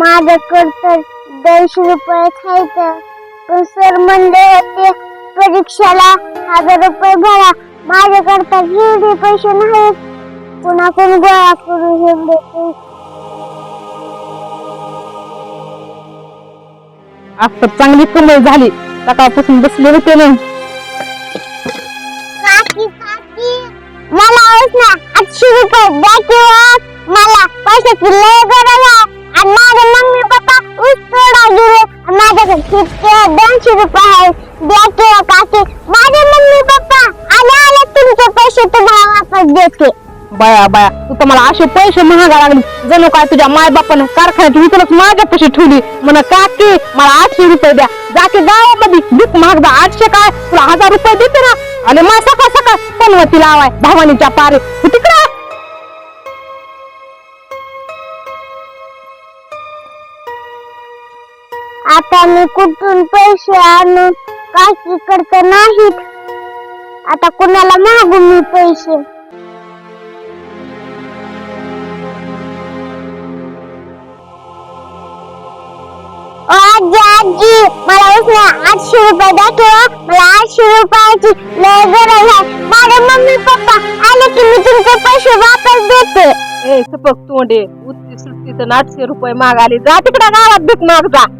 माझ्याकडं तर दोनशे रुपये पण सर म्हणले होते परीक्षेला हजार रुपये भरा. पैसे नाहीत. कुणाकडून गोळा आज तर चांगली कमाई झाली. सकाळपासून बसले होते ना. काकी काकी मला ना आठशे रुपये द्या किंवा मला पैशाची लय गरज आहे. आणि माझे मम्मी पप्पा ऊस तोडा गेले आणि माझ्याकडे किती दोनशे रुपये आहेत द्या किंवा हो काकी. माझे मम्मी पप्पा आले आले तुमचे पैसे तुम्हाला वापस देते. बाया बाया तू तर मला असे पैसे महागा लागले. जणू काय तुझ्या माय बापानं कारखान्यात विकूनच माझ्या पैसे ठेवली. म्हण काकी मला आठशे रुपये द्या. जाके गावामध्ये. दुख महागदा आठशे काय? तुला हजार रुपये देते ना. आणि मा सकाळ सकाळ पनवती लावाय भवानीच्या पारे. किती आता मी कुठून पैसे आणू काही करत नाहीत? आता कुणाला मागू मी पैसे? आजी आजी मला उसने आठशे रुपये द्या मला आठशे रुपयाची लय गरज आहे. माझे मम्मी पप्पा आले की मी तुमचे पैसे वापस देते. ए सुपक तोंडे उत्ती सुट्टीचं आठशे रुपये मागाले जा. तिकडे गावात भीक माग जा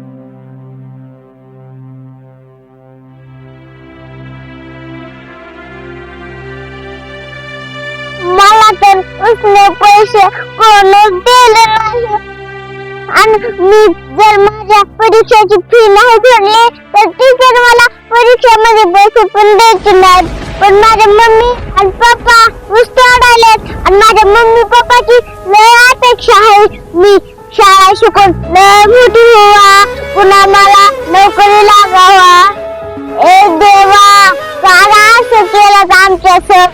तर पैसे कोणच दिले नाही. आणि मी जर माझ्या परीक्षेची फी नाही भरली तर टीचर मला परीक्षेमध्ये पैसे पण द्यायचे नाहीत. पण माझ्या मम्मी आणि पप्पा ऊस तोडायलेत आणि माझ्या मम्मी पप्पाची लय अपेक्षा आहे. मी शाळा शिकून लय मोठी व्हावा. पुन्हा मला नोकरी लागावा. ए देवा का असं केलं आमच्या सर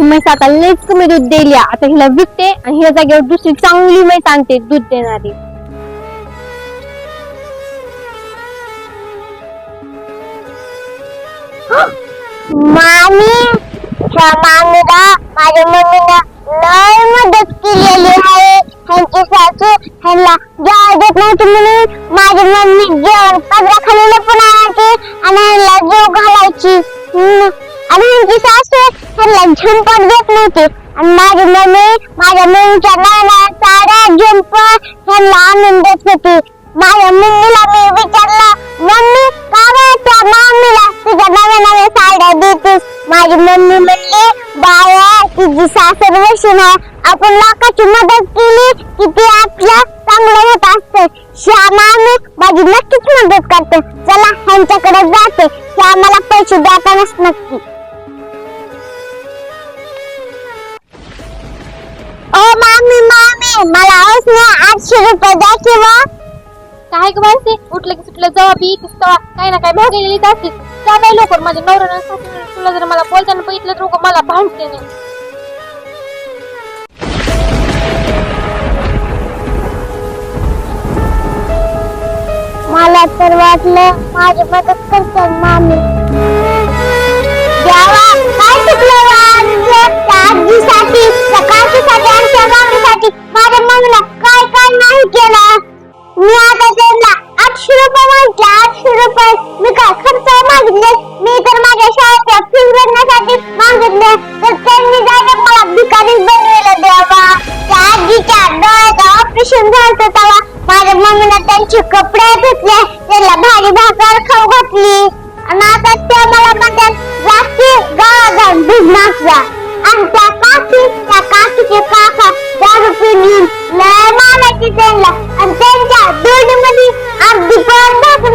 ही म्हैस आता लईच कमी दूध दिली आता हिला विकते आणि ह्या जागेवर दुसरी चांगली म्हैस आणते दूध देणारी. मामी त्या मामीला माझ्या मम्मीनं लय मदत केलेली आहे. ह्यांची सासू ह्यांना जेवायला देत नव्हती म्हणून माझी मम्मी जेवण पदराखाली पण आणायची आणि ह्यांना जेव घालायची. हम्म. आणि ह्यांची सासू ह्यांना झंपट देत नव्हती. आणि माझी मम्मी माझ्या मम्मीच्या नाना साड्या झंप ह्यांना आणून देत होती. माझ्या मम्मीला मी विचारलं मम्मी का त्या मम्मीला तुझ्या नव्या नव्या साड्या देतेस? माझी मम्मी म्हणली बाया तुझी सासर वशीन आहे आपण लोकांची मदत केली की ते आपलं चांगलं होत असत. श्यामा मामी माझी नक्कीच मदत करते. चला ह्यांच्याकडे जाते. श्यामाला पैसे देतानाच नक्की. ओ मामी मामी मला उसने आठशे रुपये द्या किंवा? काय ग माणसे उठलं की सुटलं जेव्हा बी तवा. काही ना काय मागे गेली त्या नाही लवकर माझ्या नवऱ्यानं सासूनं तुला जर मला बोलताना बघितलं तर मला भांडते नाही. मला तर वाटलं माझी मदत कपडे धुतले त्याला भारी भाकर खाऊ घातली. आणि आता त्या मला म्हणतात जास्ती गावात जाऊन दूध जा आणि त्या काकी त्या काकीचे काका दारू पिऊन लय मानायची त्यांना. आणि त्यांच्या दोन्हीमध्ये अगदी पण भाग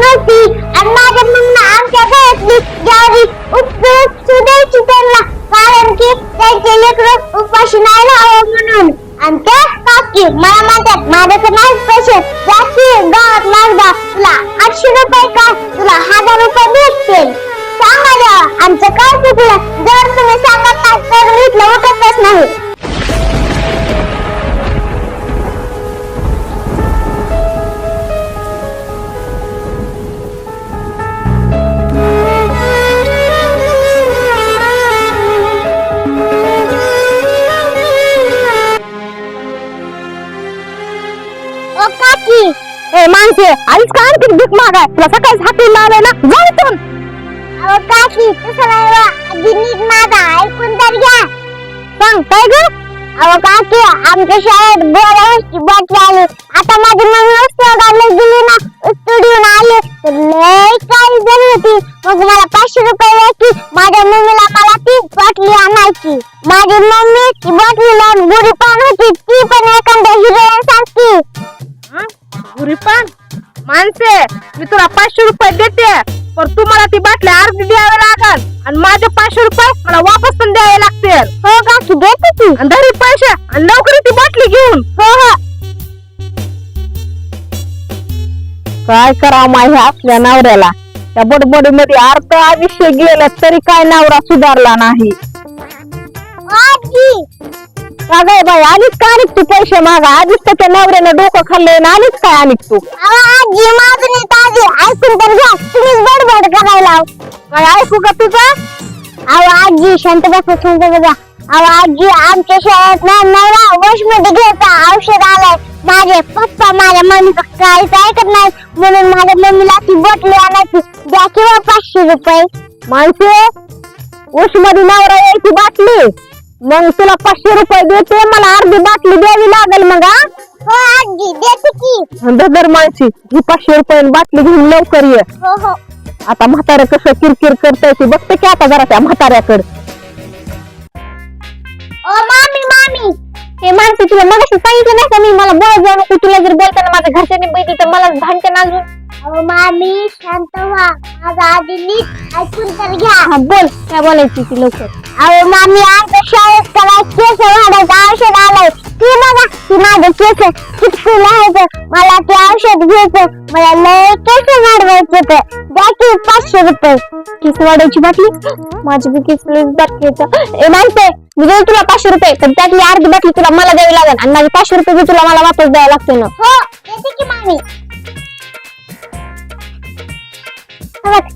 नाही ए माणसे आलीच का आणखी भीक मागाय? तुला सकाळीच हाती लावलंय ना? जाऊ. अहो काकी, तसं नीट माझा ऐकून तर घ्या. सांग काय ग? अहो काकी आमच्या शाळेत बोलावची बाटली आली. आता माझी मम्मी उस्तादाला गेली ना स्टुडिओ आले. तर लय काही झाली होती. मग मला पाचशे रुपये द्यायची. माझ्या मम्मीला मला ती बाटली आणायची. माझी मम्मी ती बाटली लावून गुढी पान होती. ती पण एखाद्या हिरोईन सारखी. पुरी पण माणसे मी तुला पाचशे रुपये देते. पण तुम्हाला ती बाटली अर्धी द्यावी लागल. आणि माझे पाचशे रुपये मला वापस पण द्यावे लागतील. हो काकी देते ती. आणि धरी पैसे आणि लवकर ती बाटली घेऊन. हो हो. काय करावं माझ्या असल्या नवऱ्याला? त्या बडबडी मध्ये अर्ध आयुष्य गेलं तरी काय नवरा सुधारला नाही? आजी अगं बाई आलीच का आणिक तू? पैसे मागा. आधीच त्याच्या नवऱ्यानं डोकं खाल्लंय ना आलीच काय आणिक तू? आजी माझं नाही ताजी ऐकून तर घ्या. तुम्हीच बडबड करायला काय ऐकू का तुझं? अहो आजी शांत बसा शांत बसा. अहो आजी आमच्या शाळेत ना नवरा वशमध्ये घ्यायचा औषध आलाय. माझे पप्पा माझ्या मम्मीचं काहीच ऐकत नाही. म्हणून माझ्या मम्मीला ती बोटली आणायची. द्या किंवा पाचशे रुपये. माहिती उशमध्ये नवरा यायची बाटली. मग तुला पाचशे रुपये देते मला अर्धी बाटली द्यावी लागेल मग हा? आजी देते की. दर माणसी ही पाचशे रुपये बाटली घेऊन लवकर ये. हो हो. आता म्हाताऱ्या कसं किरकिर करताय ती बघते की आता जरा त्या म्हाताऱ्याकडे. ओ मामी मामी. हे माणसं तुला मग सांगितलं नाही का मी? मला बोल जाऊ नको तुला जर बोलताना माझ्या घरच्यांनी बघितलं तर मला भांडते ना अजून. अहो मामी शांत व्हा. माझा आजी नीट ऐकून तर घ्या. हा बोल. काय बोलायची ती लवकर? अहो मामी आमच्या शाळेत त्याला केस वाढायचं औषध आलंय. ती बघा ती माझे केस चिटकून राहायचं मला ते औषध घ्यायचं. मला लय केस वाढवायचे तर द्या की पाचशे रुपये. केस वाढायची बाटली? माझी बी केस लई बाटली आहेत. ए माणसे मी देईल तुला पाचशे रुपये. पण त्यातली अर्धी बाटली तुला मला द्यावी लागेल. आणि माझे पाचशे रुपये बी तुला मला वापस द्यावं लागते ना हो की मामी. Давайте.